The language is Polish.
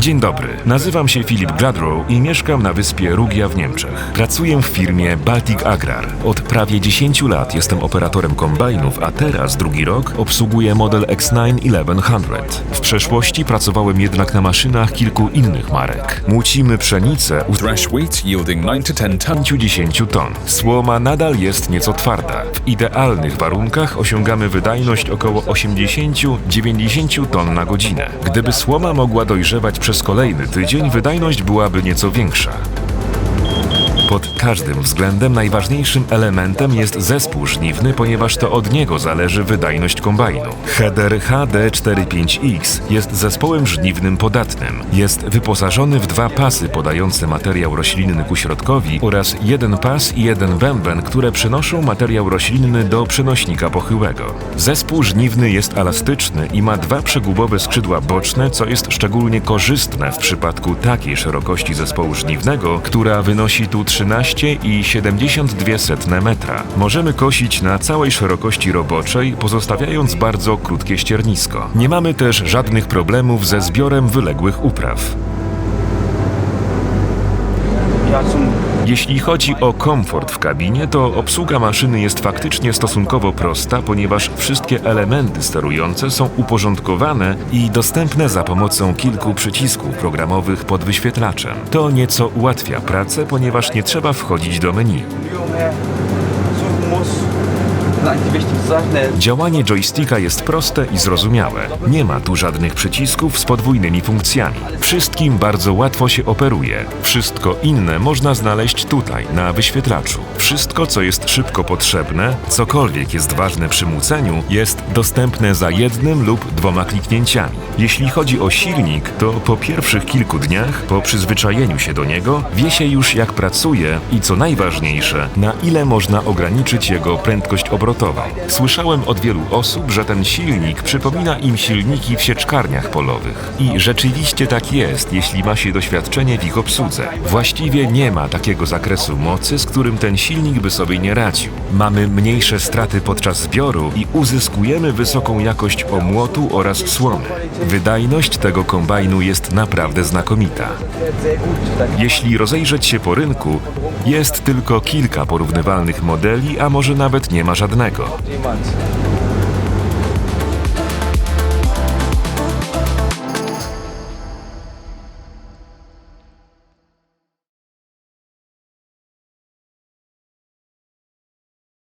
Dzień dobry, nazywam się Filip Gladrow i mieszkam na wyspie Rugia w Niemczech. Pracuję w firmie Baltic Agrar. Od prawie 10 lat jestem operatorem kombajnów, a teraz drugi rok obsługuję model X9 1100. W przeszłości pracowałem jednak na maszynach kilku innych marek. Młócimy pszenicę u Thresh wheat yielding 9 to 10 tons. 10 ton. Słoma nadal jest nieco twarda. W idealnych warunkach osiągamy wydajność około 80-90 ton na godzinę. Gdyby słoma mogła dojrzewać przez kolejny tydzień, wydajność byłaby nieco większa. Pod każdym względem najważniejszym elementem jest zespół żniwny, ponieważ to od niego zależy wydajność kombajnu. Header HD45X jest zespołem żniwnym podatnym. Jest wyposażony w dwa pasy podające materiał roślinny ku środkowi oraz jeden pas i jeden bęben, które przenoszą materiał roślinny do przenośnika pochyłego. Zespół żniwny jest elastyczny i ma dwa przegubowe skrzydła boczne, co jest szczególnie korzystne w przypadku takiej szerokości zespołu żniwnego, która wynosi tu 13,72 metra. Możemy kosić na całej szerokości roboczej, pozostawiając bardzo krótkie ściernisko. Nie mamy też żadnych problemów ze zbiorem wyległych upraw. Jeśli chodzi o komfort w kabinie, to obsługa maszyny jest faktycznie stosunkowo prosta, ponieważ wszystkie elementy sterujące są uporządkowane i dostępne za pomocą kilku przycisków programowych pod wyświetlaczem. To nieco ułatwia pracę, ponieważ nie trzeba wchodzić do menu. Działanie joysticka jest proste i zrozumiałe. Nie ma tu żadnych przycisków z podwójnymi funkcjami. Wszystkim bardzo łatwo się operuje. Wszystko inne można znaleźć tutaj, na wyświetlaczu. Wszystko, co jest szybko potrzebne, cokolwiek jest ważne przy muceniu, jest dostępne za jednym lub dwoma kliknięciami. Jeśli chodzi o silnik, to po pierwszych kilku dniach, po przyzwyczajeniu się do niego, wie się już jak pracuje i co najważniejsze, na ile można ograniczyć jego prędkość obrotową. Słyszałem od wielu osób, że ten silnik przypomina im silniki w sieczkarniach polowych. I rzeczywiście tak jest, jeśli ma się doświadczenie w ich obsłudze. Właściwie nie ma takiego zakresu mocy, z którym ten silnik by sobie nie radził. Mamy mniejsze straty podczas zbioru i uzyskujemy wysoką jakość omłotu oraz słomy. Wydajność tego kombajnu jest naprawdę znakomita. Jeśli rozejrzeć się po rynku, jest tylko kilka porównywalnych modeli, a może nawet nie ma żadnego. Michael.